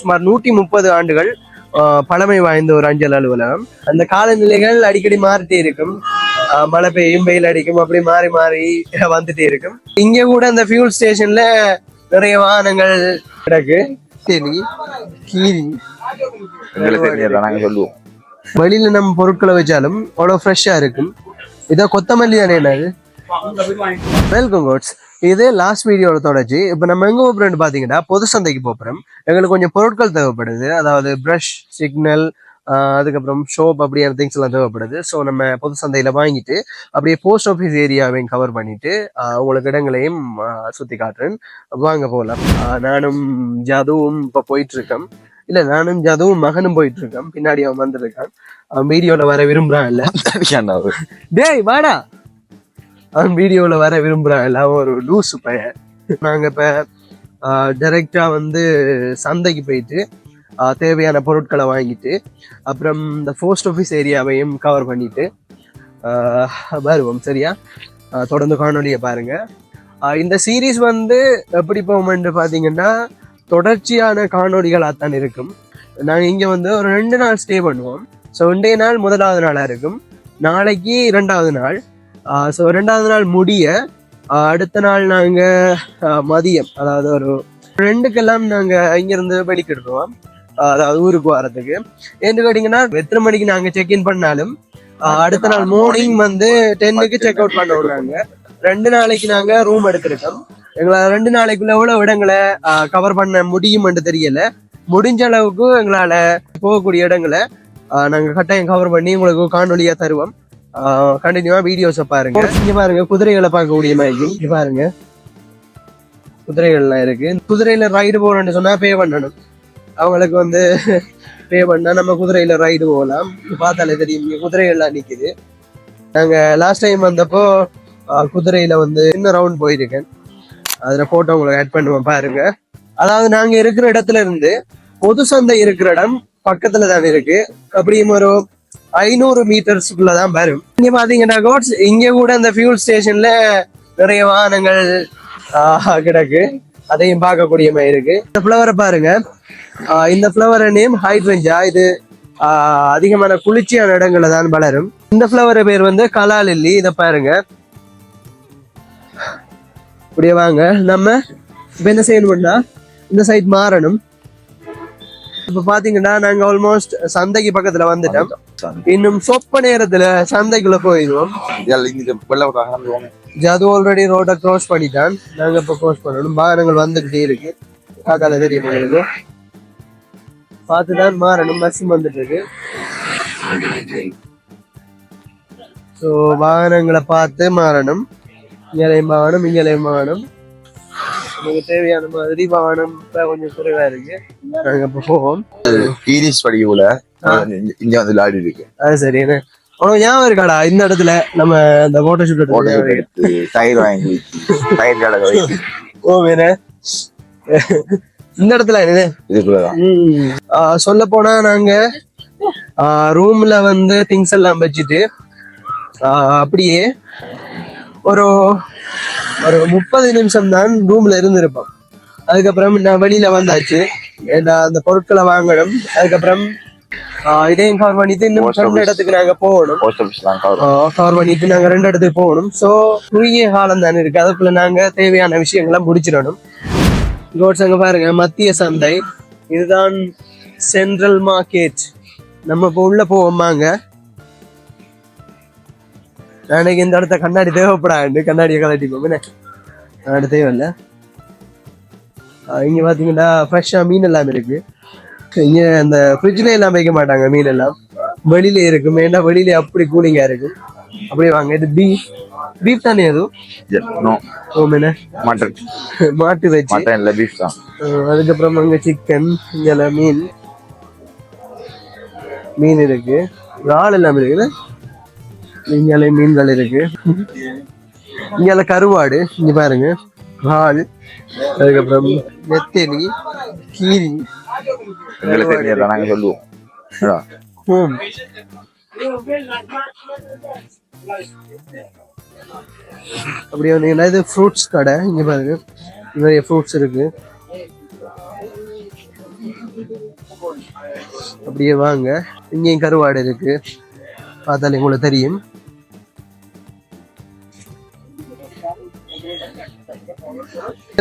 சுமார் நூற்றி முப்பது ஆண்டுகள் பழமை வாய்ந்த ஒரு அஞ்சல் அலுவலகம். அந்த காலநிலைகள் அடிக்கடி மாறிட்டே இருக்கும். மழை பெய்யும் வெயில் அடிக்கும் அப்படி மாறி மாறி வந்துட்டே இருக்கும். இங்க கூட அந்த ஃபியூல் ஸ்டேஷன்ல நிறைய வாகனங்கள் கிடக்கு. கீரி சொல்லுவோம். வெளியில நம்ம பொருட்களை வச்சாலும் அவ்வளோ ஃப்ரெஷ்ஷா இருக்கும். இதோ கொத்தமல்லி தானே என்னது வெல்கம் கோட்ஸ் இது லாஸ்ட் வீடியோட தொடர்ச்சி. இப்போ நம்ம எங்க போகிறோம்னு பார்த்தீங்கன்னா பொது சந்தைக்கு போகிறோம் எங்களுக்கு கொஞ்சம் பொருட்கள் தேவைப்படுது. அதாவது ப்ரஷ் சிக்னல் அதுக்கப்புறம் ஷோப் அப்படியான திங்ஸ் எல்லாம் தேவைப்படுது. ஸோ நம்ம பொது சந்தையில வாங்கிட்டு அப்படியே போஸ்ட் ஆஃபீஸ் ஏரியாவையும் கவர் பண்ணிட்டு உங்களுக்கு இடங்களையும் சுத்தி காட்டுறேன். வாங்க போகலாம் நானும் ஜதுவும் இப்போ போயிட்டு இருக்கேன் இல்ல நானும் ஜதுவும் மகனும் போயிட்டு இருக்கேன் பின்னாடி அவன் வந்திருக்கான். வீடியோல வர விரும்புறான் இல்ல? டேய் வாடா. அவன் வீடியோவில் வர விரும்புகிறான் எல்லாம் ஒரு லூஸு பையன். நாங்கள் இப்போ டைரெக்டாக வந்து சந்தைக்கு போயிட்டு தேவையான பொருட்களை வாங்கிட்டு அப்புறம் இந்த போஸ்ட் ஆஃபீஸ் ஏரியாவையும் கவர் பண்ணிட்டு வருவோம் சரியா? தொடர்ந்து காணொலியை பாருங்கள் இந்த சீரீஸ் வந்து எப்படி போகும்னு பார்த்தீங்கன்னா தொடர்ச்சியான காணொலிகளாக தான் இருக்கும். நாங்கள் இங்கே வந்து ஒரு ரெண்டு நாள் ஸ்டே பண்ணுவோம். ஸோ இன்றைய நாள் முதலாவது நாளாக இருக்கும். நாளைக்கு ரெண்டாவது நாள். ஸோ ரெண்டாவது நாள் முடிய அடுத்த நாள் நாங்கள் மதியம் அதாவது ஒரு ரெண்டுக்கெல்லாம் நாங்கள் இங்கேருந்து வெளிக்கிடுவோம் அதாவது ஊருக்கு வரதுக்கு என்று கேட்டிங்கன்னா எத்தனை மணிக்கு நாங்கள் செக்இன் பண்ணாலும் அடுத்த நாள் மார்னிங் வந்து டென்னுக்கு செக் அவுட் பண்ண விடுறாங்க. ரெண்டு நாளைக்கு நாங்கள் ரூம் எடுத்திருக்கோம். எங்களால் ரெண்டு நாளைக்குள்ள எவ்வளவு இடங்களை கவர் பண்ண முடியும்னு தெரியல. முடிஞ்ச அளவுக்கு எங்களால் போகக்கூடிய இடங்களை ஆஹ் நாங்க கட்டாயம் கவர் பண்ணி உங்களுக்கு காணொலியாக தருவோம். கண்டினியூவா வீடியோஸை பாருங்க. இங்க பாருங்க குதிரைகளை பார்க்கக்கூடிய மாதிரி. இங்க பாருங்க. குதிரைகள்லாம் இருக்கு. குதிரையில ரைடு போறோம்னு சொன்னா பே பண்ணணும். அவங்களுக்கு வந்து பே பண்ணா நம்ம குதிரையில ரைடு போகலாம். பார்த்தாலே தெரியும் இங்க குதிரைகள்லாம் நிக்குது. நாங்க லாஸ்ட் டைம் வந்தப்போ ஆஹ் குதிரையில வந்து இன்னும் ரவுண்ட் போயிருக்கேன். அதுல போட்டோ உங்களுக்கு ஆட் பண்ணுவேன் பாருங்க. அதாவது நாங்க இருக்கிற இடத்துல இருந்து பொது சந்தை இருக்கிற இடம் பக்கத்துல தான் இருக்கு. அப்படியும் ஒரு ஐநூறு மீட்டர்ஸ்க்குள்ள தான் வரும். இங்க பாத்தீங்கன்னா கோட்ஸ் இங்க கூட இந்த ஃபியூல் ஸ்டேஷன்ல நிறைய வாகனங்கள் ஆஹ், கிடக்கு. அதையும் பார்க்கக்கூடிய மாதிரி இருக்கு. இந்த ஃப்ளவரை பாருங்க. இந்த ஃப்ளவர் நேம் ஹைட்ரஞ்சா இது ஆஹ், அதிகமான குளிர்ச்சியான இடங்கள்ல தான் வளரும். இந்த ஃப்ளவர் பேர் வந்து கலா லில்லி இதை பாருங்க. இப்படியே வாங்க. நம்ம இப்ப என்ன செய்யணும்னா இந்த சைட் மாறணும். இப்ப பாத்தீங்கன்னா நாங்க ஆல்மோஸ்ட் சந்தைக்கு பக்கத்துல வந்துட்டோம். இன்னும் சொப்ப நேரத்துல சந்தைக்குள்ள போயிடுவோம் கிளம்புவாங்க ஜது ஆல்ரெடி ரோட க்ரோஸ் பண்ணிட்டான். நாங்க இப்ப க்ரோஸ் பண்ணணும். வாகனங்கள் வந்துகிட்டே இருக்கு. காக்கால தெரியும் உங்களுக்கு. பார்த்துதான் மாறணும். பஸ் வந்துட்டு இருக்கு ஸோ வாகனங்களை பார்த்து மாறணும். இங்கேயும் வாகனம் இங்கேயும் வாகனம். நமக்கு தேவையான மாதிரி வாகனம் இப்ப கொஞ்சம் குறைவா இருக்கு. நாங்க இப்ப போவோம். ஈரிஸ் படிக்கல இங்க வந்து லாடி இருக்கு. அது சரி என்ன? உனக்கு ஞாபகம் இருக்காடா? இந்த இடத்துல நம்ம அந்த போட்டோ ஷூட் டயர் வாங்கி டயர் கடை ஓ வேற. இந்த இடத்துல என்ன? இதுக்குள்ளதான். சொல்ல போனா நாங்க ரூம்ல வந்து திங்ஸ் எல்லாம் வச்சுட்டு அப்படியே ஒரு ஒரு முப்பது நிமிஷம் தான் ரூம்ல இருந்திருப்போம். அதுக்கப்புறம் நான் வெளியில வந்தாச்சு. ஏன்னா அந்த பொருட்களை வாங்கணும். அதுக்கப்புறம் இதையும் கவர் பண்ணிட்டு இன்னும் ரெண்டு. இடத்துக்கு நாங்க போகணும். கவர் பண்ணிட்டு நாங்க ரெண்டு இடத்துக்கு போகணும். ஸோ குறுகிய காலம் தானே இருக்கு. அதுக்குள்ள நாங்க தேவையான விஷயங்களை முடிச்சிடணும். கோட்ஸ் அங்க பாருங்க. மத்திய சந்தை. இதுதான் சென்ட்ரல் மார்க்கெட் நம்ம இப்போ உள்ள போவோமாங்க நாளைக்கு இந்த இடத்த கண்ணாடி தேவைப்படாது கண்ணாடியை கலட்டிப்போம் என்ன? கண்ணாடி தேவையில்ல. இங்க பாத்தீங்கன்னா ஃப்ரெஷ்ஷா மீன் எல்லாம் இருக்கு. இங்க அந்த ஃப்ரிட்ஜ்ல எல்லாம் வைக்க மாட்டாங்க மீன் எல்லாம். வெளியில இருக்கும். ஏன்னா வெளியில அப்படி கூலிங்கா இருக்கும். அப்படியே வாங்க. இது பீஃப் பீஃப் தானே அதுவும் ஓமேன மட்டன் மாட்டு வச்சு. மட்டன் இல்ல பீஃப் தான். அதுக்கப்புறம் அங்க சிக்கன் இங்கே மீன். மீன் இருக்கு. இறால் எல்லாம் இருக்குது இங்கே மீன்கள் இருக்கு. இங்கே கருவாடு இங்க பாருங்க. இறால் அதுக்கப்புறம் நெத்தலி கீரி. எங்களுக்கு சொல்லுவோம். அப்படியே வந்தீங்கன்னா இது? ஃப்ரூட்ஸ் கடை. இங்க பாருங்க. நிறைய ஃப்ரூட்ஸ் இருக்கு. அப்படியே வாங்க. இங்கேயும் கருவாடு இருக்கு. பார்த்தாலே உங்களுக்கு தெரியும்.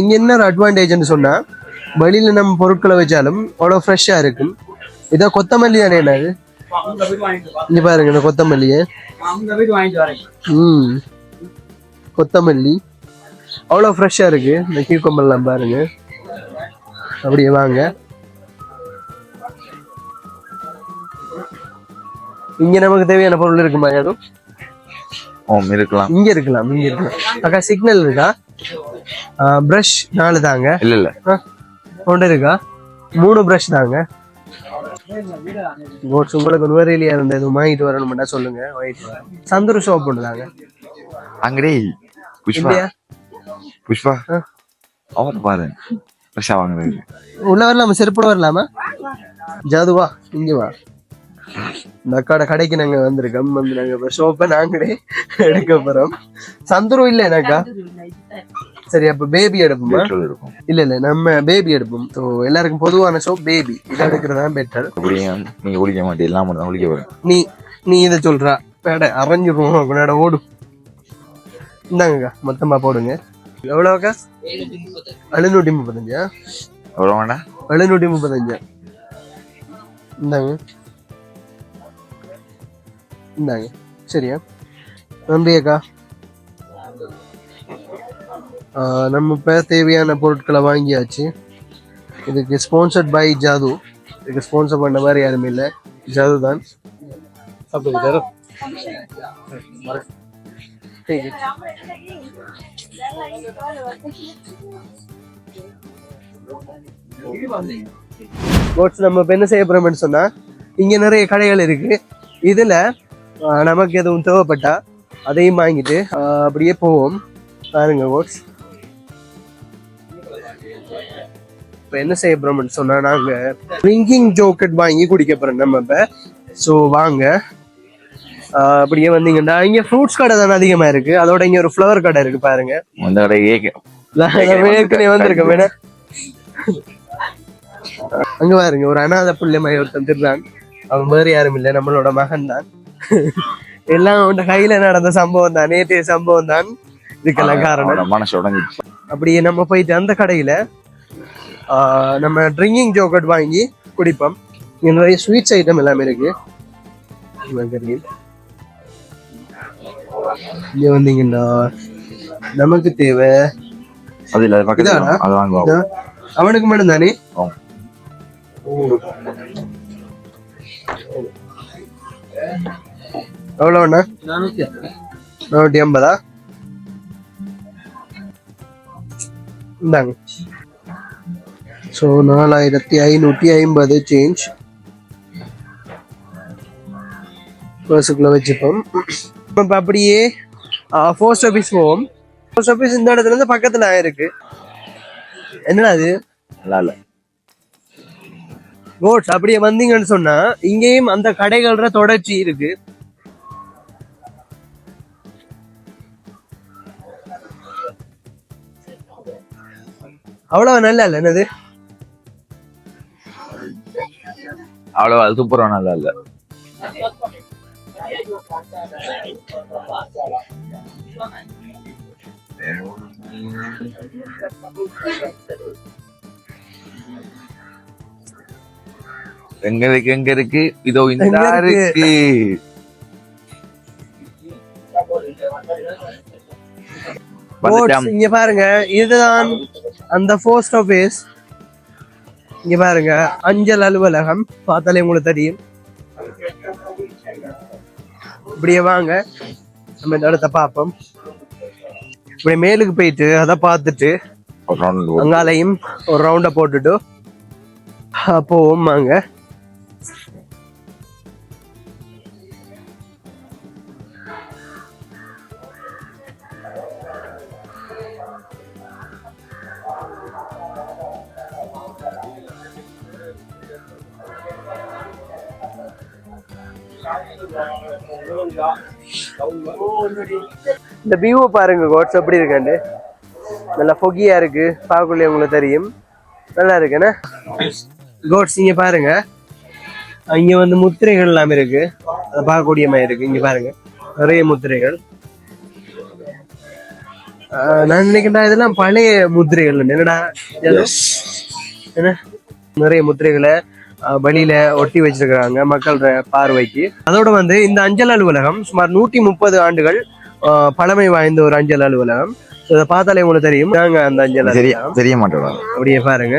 இங்க என்ன ஒரு அட்வான்டேஜ்னு சொன்னா வெளியில நம்ம பொருட்களை வச்சாலும் அவ்வளோ ஃப்ரெஷ்ஷா இருக்கும். இதோ கொத்தமல்லி தானே என்னது இங்க பாருங்க இந்த கொத்தமல்லியை ம். கொத்தமல்லி. அவ்வளோ ஃப்ரெஷ்ஷாக இருக்கு. இந்த கீழ்கொம்பெல்லாம் பாருங்க. அப்படியே வாங்க. இங்க நமக்கு தேவையான பொருள் இருக்குமா யாரும் ஓம் இருக்கலாம். இங்க இருக்கலாம் இங்க இருக்கலாம். அக்கா சிக்னல் இருக்கா? ப்ரஷ் நாலு தாங்க. இல்ல இல்ல. ஒன்று இருக்கா? மூணு ப்ரஷ் தாங்க. நோட்ஸ் உங்களுக்கு ஒரு வரையிலேயே இருந்த இது வாங்கிட்டு வரணும்னா சொல்லுங்க வாங்கிட்டு வரேன். சந்தூர் ஷாப் ஒன்று தாங்க. அங்கடே புஷ்பா. புஷ்பா. அவர் பாரு. ஃப்ரெஷ்ஷா வாங்குறது. உள்ள வரலாமா? செருப்போட வரலாமா? ஜாதுவா இங்க வா. இந்த அக்காட கடைக்கு நாங்க வந்திருக்கோம். வந்து நாங்க இப்ப ஷோப்பை நாங்களே எடுக்க போறோம். சந்துரு இல்ல எனக்கா? சரி அப்ப பேபி எடுப்போமா? இல்ல இல்ல நம்ம பேபி எடுப்போம். ஸோ எல்லாருக்கும் பொதுவான ஷோப் பேபி இதை எடுக்கிறது பெட்டர் நீங்க குளிக்க மாட்டீங்க. எல்லாம் தான் குளிக்க போறேன். நீ நீ இதை சொல்றா. பேட அரைஞ்சிருவோம். உன்னோட ஓடும் இந்தாங்கக்கா மொத்தமா போடுங்க. எவ்வளோக்கா எழுநூற்றி முப்பத்தஞ்சா? எவ்வளோ வேண்டாம் எழுநூற்றி முப்பத்தஞ்சு? இந்தாங்க. இந்தாங்க சரியா நன்றியக்கா நம்ம இப்போ தேவையான பொருட்களை வாங்கியாச்சு இதுக்கு ஸ்பான்சர்ட் பை ஜாது இதுக்கு ஸ்பான்சர் பண்ண மாதிரி யாருமே இல்லை ஜாது தான் நம்ம இப்போ என்ன செய்ய போறோம்னு சொன்னா இங்க நிறைய கடைகள் இருக்கு இதுல நமக்கு எதுவும் தேவைப்பட்டா அதையும் வாங்கிட்டு அப்படியே போவோம். பாருங்க கோட்ஸ் இப்போ என்ன செய்ய போறோம்னு சொன்னா நாங்க ட்ரிங்கிங் ஜோக்கெட் வாங்கி குடிக்க போறோம் நம்ம இப்போ. ஸோ வாங்க. அப்படியே வந்தீங்கன்னா இங்க ஃப்ரூட்ஸ் கடை தானே அதிகமா இருக்கு. அதோட இங்க ஒரு ஃப்ளவர் கடை இருக்கு பாருங்க. அந்த கடை ஏற்கனவே வந்திருக்கேன் வேணா. அங்க பாருங்க ஒரு அனாத பிள்ளை மாதிரி ஒருத்தன் திருறான் அவன் வேறு யாரும் இல்லை நம்மளோட மகன் தான் எல்லாம் அவன் கையில நடந்த சம்பவம் தான் நேற்றைய சம்பவம் தான். இதுக்கெல்லாம் காரணம். மனசு உடஞ்சிச்சு அப்படியே நம்ம போயிட்டு அந்த கடையில நம்ம ட்ரிங்கிங் ஜோக்கட் வாங்கி குடிப்போம். இங்க நிறைய ஸ்வீட்ஸ் ஐட்டம் எல்லாமே இருக்கு. இங்க வந்தீங்கன்னா நமக்கு தேவை. அது இல்ல அது வாங்குவோம். அவனுக்கு மட்டும் தானே. எவ்வளோண்ணா நானூற்றி ஐம்பதா இந்தாங்க. ஸோ நாலாயிரத்தி ஐநூற்றி ஐம்பது சேஞ்ச் பர்ஸுக்குள்ள வச்சுப்போம். இப்போ அப்படியே போஸ்ட் ஆஃபீஸ் போவோம். போஸ்ட் ஆஃபீஸ் இந்த இடத்துல இருந்து பக்கத்துல இருக்கு என்னடா அது நல்லா இல்ல. ரோட்ஸ் அப்படியே வந்தீங்கன்னு சொன்னா இங்கேயும் அந்த கடைகள தொடர்ச்சி இருக்கு. அவ்வளவு நல்லா இல்ல என்னது? அவ்வளவா சூப்பரா நல்லா இல்ல. எங்க இருக்கு? எங்க இருக்கு? இதோ இந்த இருக்கு? இங்க பாருங்க. இதுதான் அந்த போஸ்ட் ஆபீஸ் இங்க பாருங்க. அஞ்சல் அலுவலகம். பார்த்தாலே உங்களுக்கு தெரியும். இப்படியே வாங்க. நம்ம இந்த இடத்த பார்ப்போம். இப்படி மேலுக்கு போயிட்டு அதை பார்த்துட்டு. அங்காலையும் ஒரு ரவுண்டை போட்டுட்டு போவோம் வாங்க. இந்த வியூவை பாருங்க கோட்ஸ் எப்படி இருக்காண்டு. நல்லா பொகியா இருக்கு. பார்க்கக்குள்ளே உங்களுக்கு தெரியும். நல்லா இருக்குண்ணே கோட்ஸ் இங்க பாருங்க. இங்க வந்து முத்திரைகள் எல்லாம் இருக்கு. அதை பார்க்கக்கூடிய மாதிரி இருக்கு. இங்க பாருங்க. நிறைய முத்திரைகள். நான் நினைக்கிறேன் இதெல்லாம் பழைய முத்திரைகள் என்னடா? என்ன? நிறைய முத்திரைகளை வெளியில ஒட்டி வச்சிருக்கிறாங்க மக்களோட பார்வைக்கு. அதோட வந்து இந்த அஞ்சல் அலுவலகம் சுமார் நூற்றி முப்பது ஆண்டுகள் பழமை வாய்ந்த ஒரு அஞ்சல் அலுவலகம். இதை பார்த்தாலே உங்களுக்கு தெரியும். நாங்க அந்த அஞ்சல் தெரிய தெரிய மாட்டோம் அப்படியே பாருங்க.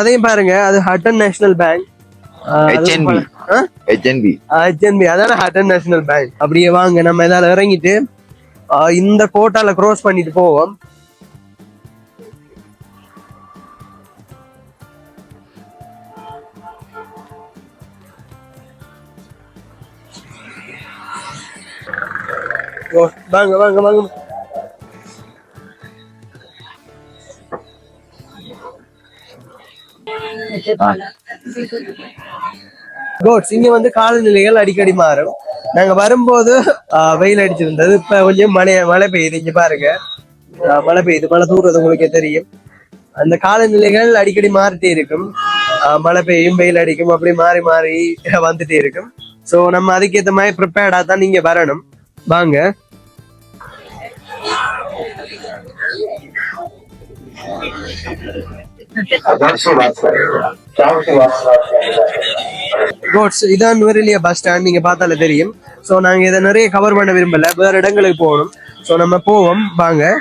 அதையும் பாருங்க. அது Hatton national bank HNB. HNB HNB அதான ஹட்டன் நேஷனல் பேங்க் அப்படியே வாங்க நம்ம இதால இறங்கிட்டு இந்த கோட்டால க்ரோஸ் பண்ணிட்டு போவோம். வாங்க வாங்க வாங்க. கோட்ஸ் இங்க வந்து காலநிலைகள் அடிக்கடி மாறும். நாங்க வரும்போது வெயில் அடிச்சிருந்தது. இப்ப கொஞ்சம் மழை மழை பெய்யுது. இங்க பாருங்க. ஆஹ், மழை பெய்யுது. மழை தூர்றது உங்களுக்கே தெரியும். அந்த காலநிலைகள் அடிக்கடி மாறிட்டே இருக்கும். மழை பெய்யும் வெயில் அடிக்கும். அப்படி மாறி மாறி வந்துட்டே இருக்கும். சோ நம்ம அதுக்கேத்த மாதிரி ப்ரிப்பேர்டா தான் நீங்க வரணும். வாங்க. கோட்ஸ் இதான் நுவரெலியா பஸ் ஸ்டாண்ட் நீங்க பார்த்தாலே தெரியும். சோ நாங்க இதை நிறைய கவர் பண்ண விரும்பல. வேற இடங்களுக்கு போகணும். சோ நம்ம போவோம். வாங்க.